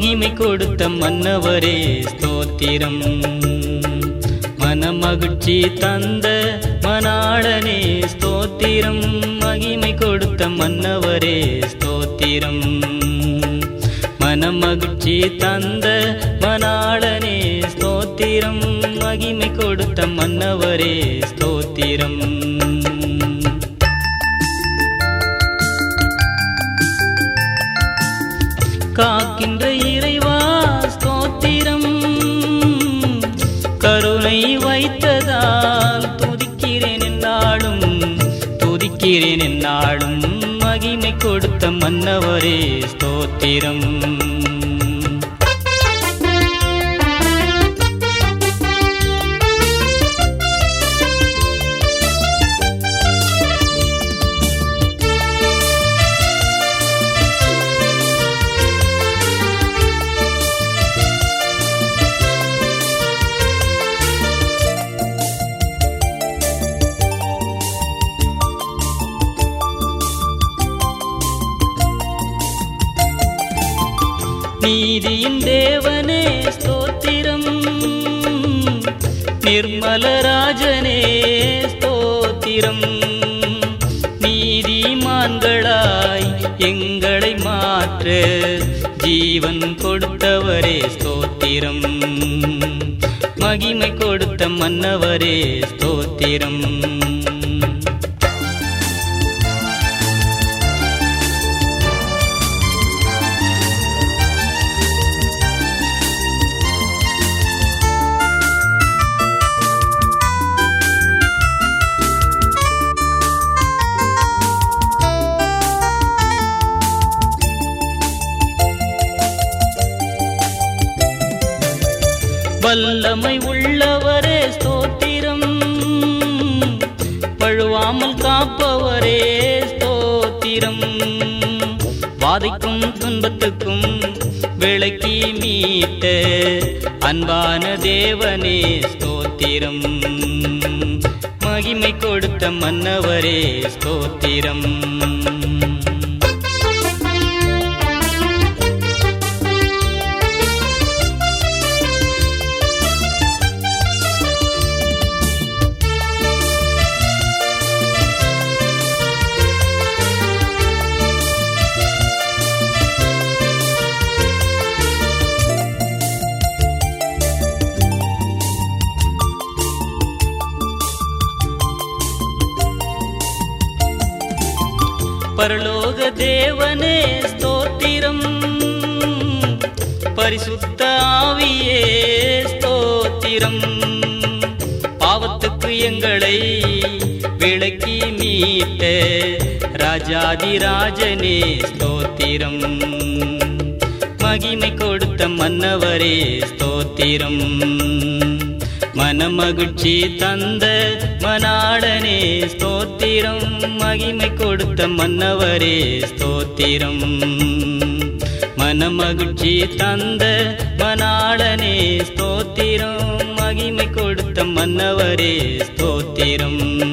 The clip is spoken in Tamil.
மகிமை கொடுத்த மன்னவரே ஸ்தோத்திரம். மனமகிழ்ச்சி தந்த மனாளனே ஸ்தோத்திரம். மகிமை கொடுத்த மன்னவரே ஸ்தோத்திரம். மனமகிழ்ச்சி தந்த மனாளனே ஸ்தோத்திரம். மகிமை கொடுத்த மன்னவரே ஸ்தோத்திரம். காக்கின்ற இறைவா ஸ்தோத்திரம். கருணை வைத்ததால் துதிக்கிறேன் என்னாலும் துதிக்கிறேன் என்னாலும் மகிமை கொடுத்த மன்னவரே ஸ்தோத்திரம். நீதியின் தேவனே ஸ்தோத்திரம். நிர்மலராஜனே ஸ்தோத்திரம். நீதிமான்களாய் எங்களை மாற்று ஜீவன் கொடுத்தவரே ஸ்தோத்திரம். மகிமை கொடுத்த மன்னவரே ஸ்தோத்திரம். வல்லமை உள்ளவரே ஸ்தோத்திரம். பழுவாமல் காப்பவரே ஸ்தோத்திரம். வாதைக்கும் துன்பத்துக்கும் விளக்கி மீட்ட அன்பான தேவனே ஸ்தோத்திரம். மகிமை கொடுத்த மன்னவரே ஸ்தோத்திரம். பரலோக தேவனே ஸ்தோத்திரம். பரிசுத்த ஆவியே ஸ்தோத்திரம். பாவத்துக்கு எங்களை விளக்கி மீட்ட ராஜாதிராஜனே ஸ்தோத்திரம். மகிமை கொடுத்த மன்னவரே ஸ்தோத்திரம். மனமகிழ்ச்சி தந்த மணாளனே ஸ்தோத்திரம். மகிமை கொடுத்த மன்னவரே ஸ்தோத்திரம். மனமகிழ்ச்சி தந்த மணாளனே ஸ்தோத்திரம். மகிமை கொடுத்த மன்னவரே ஸ்தோத்திரம்.